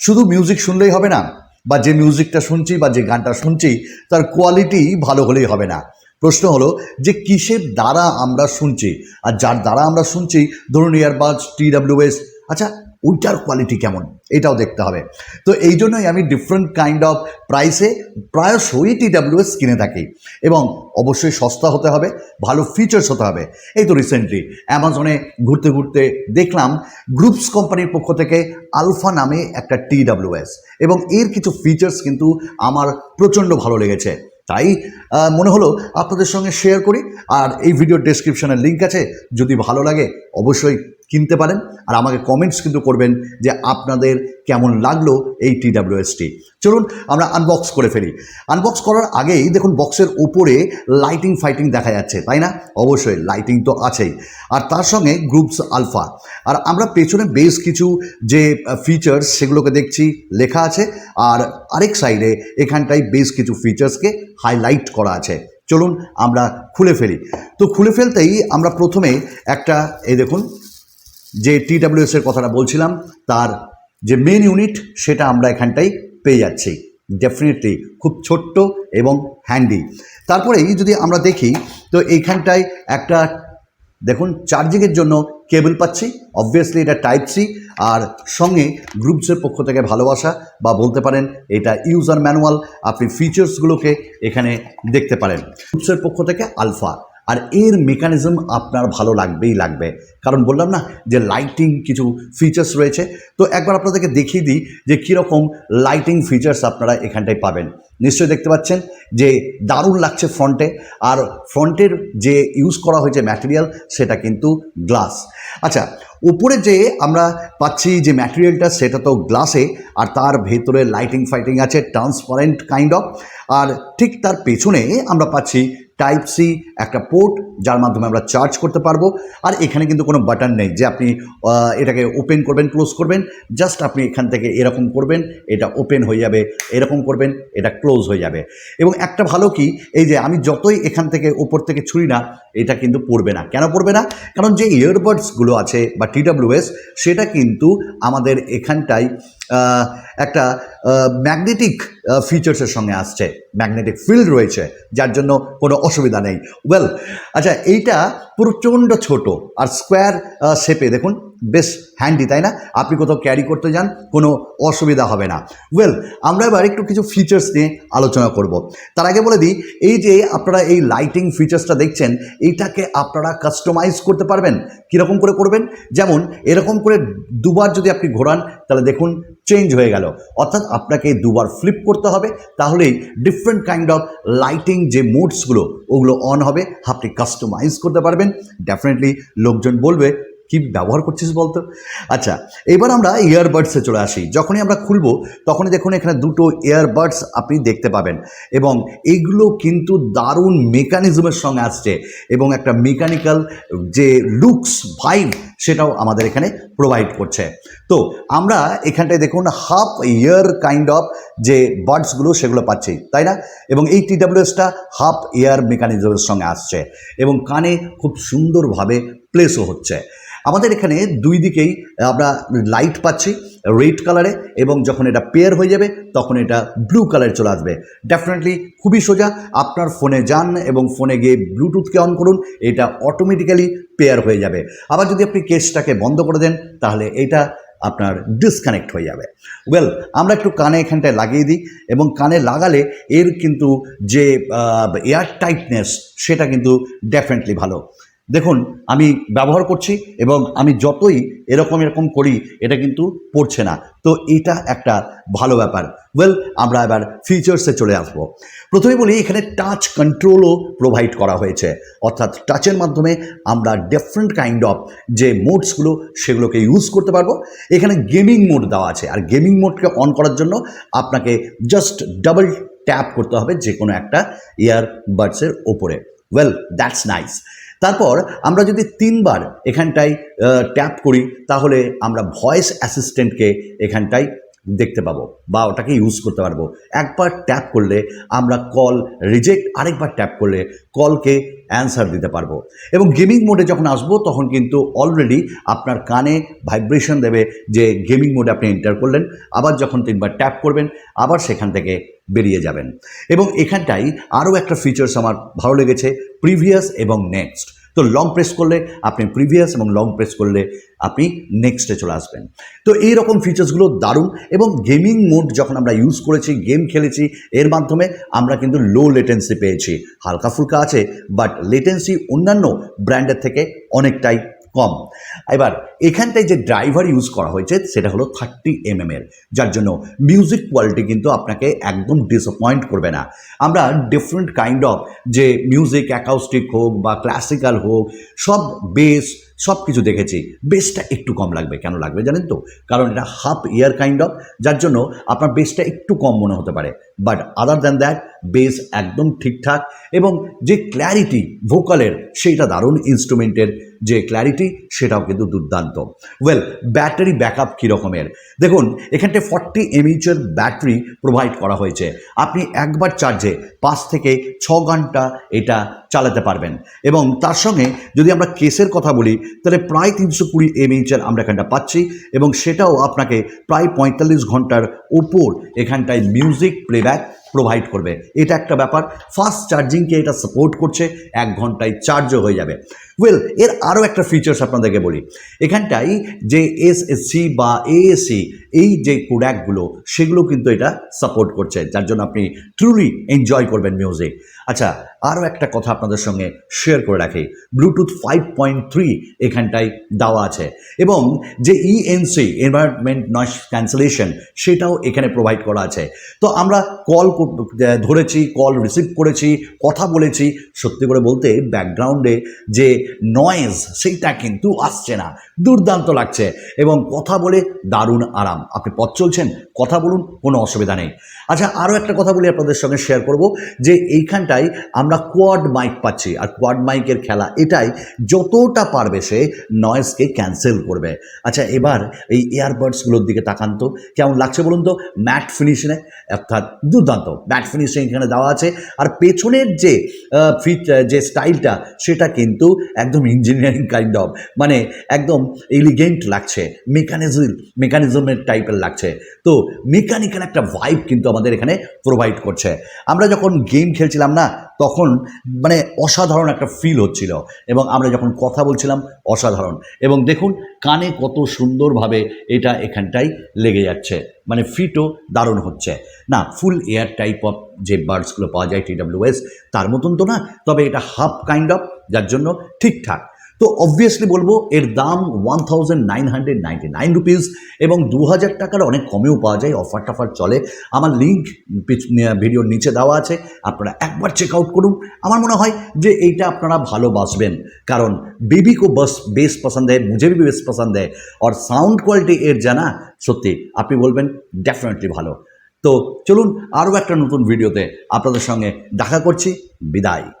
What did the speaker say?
শুধু মিউজিক শুনলেই হবে না, বা যে মিউজিকটা শুনছি বা যে গানটা শুনছি, তার কোয়ালিটি ভালো হলেই হবে না। প্রশ্ন হলো যে কিসের দ্বারা আমরা শুনছি? আর যার দ্বারা আমরা শুনছি, ধরুন ইয়ারবাজ টি ডাব্লিউএস আচ্ছা ওইটার কোয়ালিটি কেমন? এটাও দেখতে হবে। তো এই জন্যই আমি ডিফারেন্ট কাইন্ড অফ প্রাইসে প্রায়শই টি ডাব্লিউএস কিনে থাকি এবং অবশ্যই সস্তা হতে হবে, ভালো ফিচার্স হতে হবে। এই তো রিসেন্টলি অ্যামাজনে ঘুরতে ঘুরতে দেখলাম গ্রুপস কোম্পানির পক্ষ থেকে আলফা নামে একটা টি ডাব্লিউএস এবং এর কিছু ফিচার্স কিন্তু আমার প্রচণ্ড ভালো লেগেছে। তাই মনে হলো আপনাদের সঙ্গে শেয়ার করি আর এই ভিডিওর ডেসক্রিপশনের লিঙ্ক আছে। যদি ভালো লাগে, অবশ্যই কিনতে পারেন। আর আমাকে কমেন্টস কিন্তু করবেন যে আপনাদের কেমন লাগল এই টি ডাব্লিউএসটি চলুন, আমরা আনবক্স করে ফেলি। আনবক্স করার আগেই দেখুন বক্সের ওপরে লাইটিং ফাইটিং দেখা যাচ্ছে, তাই না? অবশ্যই লাইটিং তো আছেই। আর তার সঙ্গে গ্রুপস আলফা আর আমরা পেছনে বেশ কিছু যে ফিচার্স সেগুলোকে দেখছি, লেখা আছে। আর আরেক সাইডে এখানটায় বেশ কিছু ফিচার্সকে হাইলাইট করা আছে। চলুন, আমরা খুলে ফেলি। তো খুলে ফেলতেই আমরা প্রথমে একটা, এই দেখুন যে টি এর কথাটা বলছিলাম, তার যে মেন ইউনিট সেটা আমরা এখানটাই পেয়ে যাচ্ছি। ডেফিনেটলি খুব ছোট্ট এবং হ্যান্ডি তারপরেই যদি আমরা দেখি, তো এইখানটায় একটা, দেখুন চার্জিংয়ের জন্য কেবল পাচ্ছি। অবভিয়াসলি এটা টাইপ সি আর সঙ্গে গ্রুপসের পক্ষ থেকে ভালোবাসা, বা বলতে পারেন এটা ইউজার ম্যানুয়াল আপনি ফিচার্সগুলোকে এখানে দেখতে পারেন। গ্রুপসের পক্ষ থেকে আলফা আর এর মেকানিজম আপনার ভালো লাগবেই লাগবে। কারণ বললাম না যে লাইটিং কিছু ফিচার্স রয়েছে। তো একবার আপনাদেরকে দেখিয়ে দিই যে কীরকম লাইটিং ফিচার্স আপনারা এখানটায় পাবেন। নিশ্চয়ই দেখতে পাচ্ছেন যে দারুণ লাগছে ফ্রন্টে। আর ফ্রন্টের যে ইউজ করা হয়েছে ম্যাটেরিয়াল সেটা কিন্তু গ্লাস আচ্ছা উপরে যে আমরা পাচ্ছি যে ম্যাটেরিয়ালটা সেটা তো গ্লাসে আর তার ভেতরে লাইটিং ফাইটিং আছে ট্রান্সপারেন্ট কাইন্ড অফ আর ঠিক তার পেছনে আমরা পাচ্ছি টাইপ সি একটা পোর্ট যার মাধ্যমে আমরা চার্জ করতে পারব। আর এখানে কিন্তু কোনো বাটন নেই যে আপনি এটাকে ওপেন করবেন ক্লোজ করবেন। জাস্ট আপনি এখান থেকে এরকম করবেন, এটা ওপেন হয়ে যাবে, এরকম করবেন, এটা ক্লোজ হয়ে যাবে। এবং একটা ভালো কি, এই যে আমি যতই এখান থেকে ওপর থেকে ছুঁড়ি না, এটা কিন্তু পড়বে না। কেন পড়বে না? কারণ যে ইয়ারবাডসগুলো আছে বা টিডাব্লিউএস সেটা কিন্তু আমাদের এখানটায় একটা ম্যাগনেটিক ফিচার্সের সঙ্গে আসছে ম্যাগনেটিক ফিল্ড রয়েছে, যার জন্য কোনো অসুবিধা নেই। ওয়েল আচ্ছা এইটা প্রচণ্ড ছোট আর স্কোয়ার শেপে দেখুন বেশ হ্যান্ডি তাই না? আপনি কোথাও ক্যারি করতে যান, কোনো অসুবিধা হবে না। ওয়েল আমরা এবার একটু কিছু ফিচার্স নিয়ে আলোচনা করব। তার আগে বলে দিই, এই যে আপনারা এই লাইটিং ফিচার্সটা দেখছেন, এইটাকে আপনারা কাস্টমাইজ করতে পারবেন? কীরকম করে করবেন? যেমন, এরকম করে দুবার যদি আপনি ঘোরান, তাহলে দেখুন চেঞ্জ হয়ে গেল। অর্থাৎ আপনাকে দুবার ফ্লিপ করতে হবে, তাহলেই ডিফারেন্ট কাইন্ড অফ লাইটিং যে মোডসগুলো ওগুলো অন হবে, আপনি কাস্টমাইজ করতে পারবেন। ডেফিনেটলি লোকজন বলবে কি ব্যবহার করছিস বলতো? আচ্ছা এবার আমরা ইয়ারবাডসে চলে আসি। যখনই আমরা খুলব, তখনই দেখুন এখানে দুটো ইয়ারবাডস আপনি দেখতে পাবেন। এবং এইগুলো কিন্তু দারুণ মেকানিজমের সঙ্গে আসছে। এবং একটা মেকানিক্যাল যে লুকস ভাইব সেটাও আমাদের এখানে প্রোভাইড করছে। তো আমরা এখানটায় দেখুন হাফ ইয়ার কাইন্ড অফ যে বার্ডসগুলো সেগুলো পাচ্ছি, তাই না? এবং এই টিডাব্লিউএসটা হাফ ইয়ার মেকানিজমের সঙ্গে আসছে এবং কানে খুব সুন্দরভাবে প্লেসও হচ্ছে। আমাদের এখানে দুই দিকেই আমরা লাইট পাচ্ছি রেড কালারে এবং যখন এটা পেয়ার হয়ে যাবে তখন এটা ব্লু কালারে চলে আসবে। ডেফিনেটলি খুবই সোজা, আপনার ফোনে যান এবং ফোনে গিয়ে ব্লুটুথকে অন করুন, এটা অটোমেটিক্যালি পেয়ার হয়ে যাবে। আবার যদি আপনি কেসটাকে বন্ধ করে দেন, তাহলে এটা আপনার ডিসকানেক্ট হয়ে যাবে। ওয়েল আমরা একটু কানে এখানটায় লাগিয়ে দিই এবং কানে লাগালে এর কিন্তু যে এয়ার টাইটনেস সেটা কিন্তু ডেফিনেটলি ভালো। দেখুন, আমি ব্যবহার করছি এবং আমি যতই এরকম এরকম করি, এটা কিন্তু পড়ছে না। তো এটা একটা ভালো ব্যাপার। ওয়েল আমরা এবার ফিচার্সে চলে আসব। প্রথমে বলি, এখানে টাচ কন্ট্রোলও প্রোভাইড করা হয়েছে। অর্থাৎ টাচের মাধ্যমে আমরা ডিফারেন্ট কাইন্ড অফ যে মোডসগুলো সেগুলোকে ইউজ করতে পারব। এখানে গেমিং মোড দেওয়া আছে। আর গেমিং মোডকে অন করার জন্য আপনাকে জাস্ট ডাবল ট্যাপ করতে হবে যে কোনো একটা ইয়ারবাডসের ওপরে। ওয়েল দ্যাটস নাইস তারপর আমরা যদি তিনবার এখানটায় ট্যাপ করি তাহলে আমরা ভয়েস অ্যাসিস্ট্যান্টকে এখানটায় দেখতে পাবো বা ওটাকে ইউজ করতে পারব। একবার ট্যাপ করলে আমরা কল রিজেক্ট আরেকবার ট্যাপ করলে কলকে অ্যান্সার দিতে পারব। এবং গেমিং মোডে যখন আসব, তখন কিন্তু অলরেডি আপনার কানে ভাইব্রেশন দেবে যে গেমিং মোডে আপনি এন্টার করলেন। আবার যখন তিনবার ট্যাপ করবেন, আবার সেখান থেকে বেরিয়ে যাবেন। এবং এখানটাই আরও একটা ফিচার্স আমার ভালো লেগেছে প্রিভিয়াস এবং নেক্সট তো লং প্রেস করলে আপনি প্রিভিয়াস এবং লং প্রেস করলে আপনি নেক্সটে চলে আসবেন। তো এই রকম ফিচার্সগুলো দারুণ এবং গেমিং মোড যখন আমরা ইউজ করেছি গেম খেলেছি, এর মাধ্যমে আমরা কিন্তু লো লেটেন্সি পেয়েছি। হালকা ফুলকা আছে বাট লেটেন্সি অন্যান্য ব্র্যান্ডের থেকে অনেকটাই কম। এবার, এখানটায় যে ড্রাইভার ইউজ করা হয়েছে, সেটা হলো থার্টি এম এর। যার জন্য মিউজিক কোয়ালিটি কিন্তু আপনাকে একদম ডিসঅ্যাপয়েন্ট করবে না। আমরা ডিফারেন্ট কাইন্ড অফ যে মিউজিক অ্যাকাউস্টিক হোক বা ক্লাসিক্যাল হোক, সব বেস সব কিছু দেখেছি। বেসটা একটু কম লাগবে। কেন লাগবে জানেন তো? কারণ এটা হাফ ইয়ার কাইন্ড অফ যার জন্য আপনার বেসটা একটু কম মনে হতে পারে। But other than that bass একদম ঠিকঠাক এবং যে ক্ল্যারিটি ভোকালের সেইটা দারুণ ইনস্ট্রুমেন্টের যে ক্ল্যারিটি সেটাও কিন্তু দুর্দান্ত। ওয়েল ব্যাটারি ব্যাকআপ কী রকমের? দেখুন এখানটায় ফর্টি এমএইচের ব্যাটারি প্রোভাইড করা হয়েছে। আপনি একবার চার্জে পাঁচ থেকে ছ ঘণ্টা এটা চালাতে পারবেন। এবং তার সঙ্গে যদি আমরা কেসের কথা বলি, তাহলে প্রায় তিনশো কুড়ি এমএইচের আমরা এখানটা পাচ্ছি এবং সেটাও আপনাকে প্রায় পঁয়তাল্লিশ ঘণ্টার ওপর এখানটায় মিউজিক প্লেব্যাক lugar. প্রোভাইড করবে। এটা একটা ব্যাপার। ফাস্ট চার্জিংকে এটা সাপোর্ট করছে, এক ঘন্টায় চার্জও হয়ে যাবে। ওয়েল এর আরও একটা ফিচার্স আপনাদেরকে বলি। এখানটায় যে এসএসসি বা এএসসি এই যে কোড্যাকগুলো সেগুলো কিন্তু এটা সাপোর্ট করছে, যার জন্য আপনি ট্রুলি এনজয় করবেন মিউজিক আচ্ছা আরও একটা কথা আপনাদের সঙ্গে শেয়ার করে রাখি। ব্লুটুথ ফাইভ পয়েন্ট থ্রি এখানটায় দেওয়া আছে। এবং যে ইএনসি এনভায়রনমেন্ট নয়েস ক্যান্সেলেশন সেটাও এখানে প্রোভাইড করা আছে। তো আমরা কল ধরেছি কল রিসিভ করেছি, কথা বলেছি, সত্যি করে বলতে ব্যাকগ্রাউন্ডে যে নয়েজ সেইটা কিন্তু আসছে না, দুর্দান্ত লাগছে এবং কথা বলে দারুণ আরাম। আপনি পথ চলছেন, কথা বলুন, কোনো অসুবিধা নেই। আচ্ছা আরও একটা কথা বলি আপনাদের সঙ্গে শেয়ার করব যে এইখানটায় আমরা কোয়াড মাইক পাচ্ছি আর কোয়াড মাইকের খেলা এটাই যতটা পারবে সে নয়েজকে ক্যান্সেল করবে। আচ্ছা এবার এই ইয়ারবাডসগুলোর দিকে তাকান তো, কেমন লাগছে বলুন তো? ম্যাট ফিনিশিংয়ে অর্থাৎ দুর্দান্ত। ম্যাট ফিনিশিং এখানে দেওয়া আছে। আর পেছনের যে ফিট যে স্টাইলটা সেটা কিন্তু একদম ইঞ্জিনিয়ারিং কাইন্ড অফ মানে একদম এলিগেন্ট লাগছে। মেকানিজম মেকানিজমের টাইপের লাগছে। তো মেকানিক্যাল একটা ভাইব কিন্তু আমাদের এখানে প্রোভাইড করছে। আমরা যখন গেম খেলছিলাম না তখন মানে অসাধারণ একটা ফিল হচ্ছিল এবং আমরা যখন কথা বলছিলাম, অসাধারণ। এবং দেখুন, কানে কত সুন্দরভাবে এটা এখানটাই লেগে যাচ্ছে। মানে ফিটও দারুণ হচ্ছে। না ফুল এয়ার টাইপ অফ যে বার্ডসগুলো পাওয়া যায় টিডাব্লিউএস তার মতন তো না, তবে এটা হাফ কাইন্ড অফ যার জন্য ঠিকঠাক। তো অবভিয়াসলি বলবো এর দাম one thousand nine hundred ninety nine rupees এবং দু হাজার টাকার অনেক কমেও পাওয়া যায় অফার টাফার চলে আমার লিঙ্ক ভিডিওর নিচে দেওয়া আছে আপনারা একবার চেক আউট করুন আমার মনে হয় যে এইটা আপনারা ভালোবাসবেন কারণ বেবি কো বস বেস পছন্দ है मुझे भी बेस पसंद है और সাউন্ড কোয়ালিটি এর জানা সত্যি আপনি বলবেন ডেফিনেটলি ভালো তো চলুন আরও একটা নতুন ভিডিওতে আপনাদের সঙ্গে দেখা করছি বিদায়